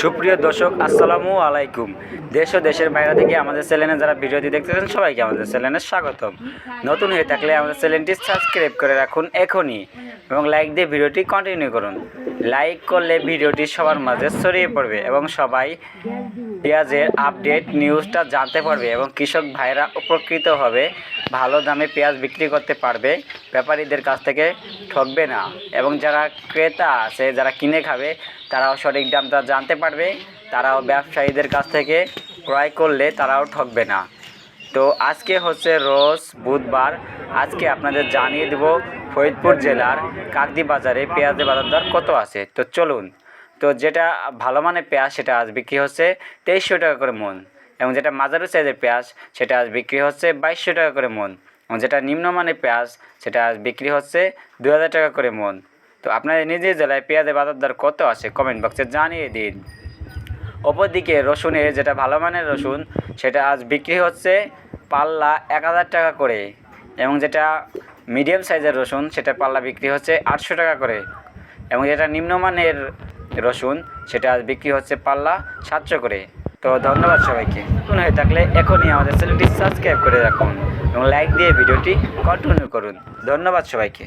সুপ্রিয় দর্শক, আসসালামু আলাইকুম। দেশ ও দেশের বাইরে থেকে আমাদের চ্যানেলে যারা ভিডিওটি দেখতেছেন, সবাইকে আমাদের চ্যানেলে স্বাগতম। নতুন হয়ে থাকলে আমাদের চ্যানেলটি সাবস্ক্রাইব করে রাখুন এখনই এবং লাইক দিয়ে ভিডিওটি কন্টিনিউ করুন। লাইক করলে ভিডিওটি সবার মাঝে ছড়িয়ে পড়বে এবং সবাই পেঁয়াজের আপডেট নিউজটা জানতে পারবে এবং কৃষক ভাইরা উপকৃত হবে, ভালো দামে পেঁয়াজ বিক্রি করতে পারবে, ব্যাপারীদের কাছ থেকে ঠকবে না এবং যারা ক্রেতা আছে, যারা কিনে খাবে, তারাও সঠিক দামটা জানতে পারবে, তারাও ব্যবসায়ীদের কাছ থেকে ক্রয় করলে তারাও ঠকবে না। তো আজকে হচ্ছে রোজ বুধবার, আজকে আপনাদের জানিয়ে দেব ফরিদপুর জেলার কাকদি বাজারে পেঁয়াজের বাজার দর কত আছে। তো চলুন, তো যেটা ভালো মানের পেঁয়াজ সেটা আজ বিক্রি হচ্ছে তেইশশো টাকা করে মন এবং যেটা মাঝারি সাইজের পেঁয়াজ সেটা আজ বিক্রি হচ্ছে বাইশশো টাকা করে মন এবং যেটা নিম্নমানের পেঁয়াজ সেটা আজ বিক্রি হচ্ছে দু হাজার টাকা করে মন। তো আপনাদের নিজের জেলায় পেঁয়াজের বাজার দর কত আছে কমেন্ট বক্সে জানিয়ে দিন। অপরদিকে রসুনের যেটা ভালো মানের রসুন, সেটা আজ বিক্রি হচ্ছে পাল্লা এক হাজার টাকা করে এবং যেটা মিডিয়াম সাইজের রসুন, সেটা পাল্লা বিক্রি হচ্ছে আটশো টাকা করে এবং যেটা নিম্নমানের রসুন, সেটা আজ বিক্রি হচ্ছে পাল্লা সাতশো করে। তো ধন্যবাদ সবাইকে। নতুন হয়ে থাকলে এখনই আমাদের চ্যানেলটি সাবস্ক্রাইব করে রাখুন এবং লাইক দিয়ে ভিডিওটি কন্টিনিউ করুন। ধন্যবাদ সবাইকে।